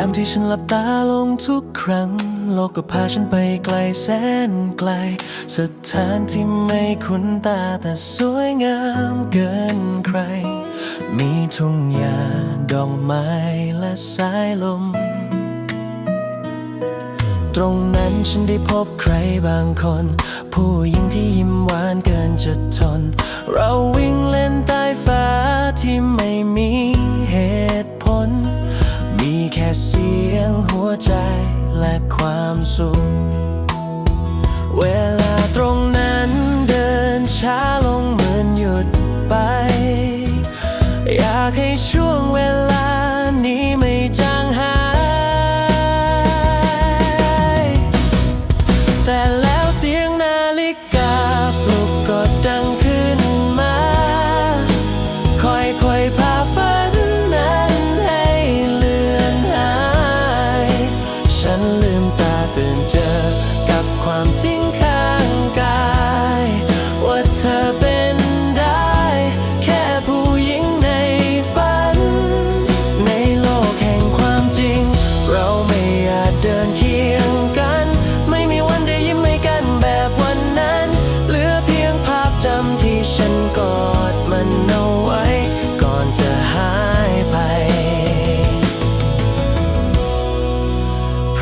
ามที่ฉันหลับตาลงทุกครั้ง โลกก็พาฉันไปไกลแสนไกล สถานที่ไม่คุ้นตาแต่สวยงามเกินใคร มีทุ่งหญ้าดอกไม้และสายลม ตรงนั้นฉันได้พบใครบางคน ผู้หญิงที่ยิ้มหวานเกินจะทน เราวิ่งเล่นใต้ฟ้าที่ ใจและความสุข เวลาตรงนั้นเดินช้าลงเหมือนหยุดไป อยากให้ช่วย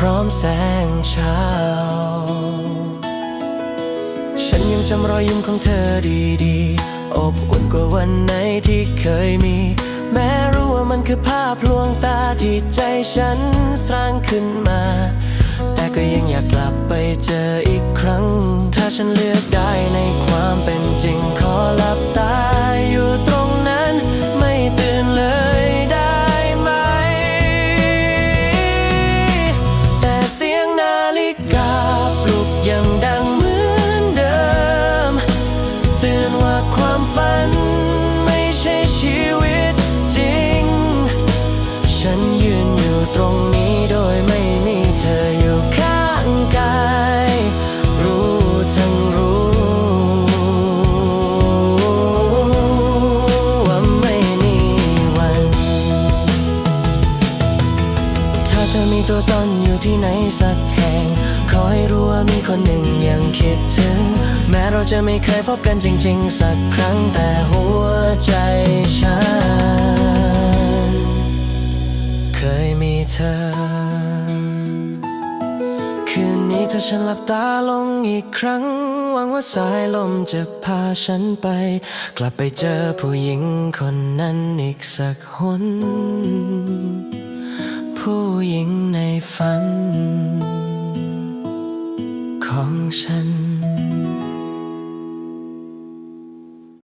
พร้อมแสงเช้า ฉันยังจำรอยยิ้มของเธอดีๆ อบอุ่นกว่าวันไหนที่เคยมี แม้รู้ว่ามันคือภาพลวงตาที่ใจฉันสร้างขึ้นมา แต่ก็ยังอยากกลับไปเจออีกครั้ง ถ้าฉันเลือกได้ ที่ไหนสักแห่ง ขอให้รู้ว่ามีคนหนึ่งยังคิดถึง แม้เราจะไม่เคยพบกันจริง ๆ สักครั้งแต่หัวใจฉัน เคยมีเธอ คืนนี้ถ้าฉันหลับตาลงอีกครั้ง หวังว่าสายลมจะพาฉันไป กลับไปเจอผู้หญิงคนนั้นอีกสักหน ผู้หญิงในฝัน ของฉัน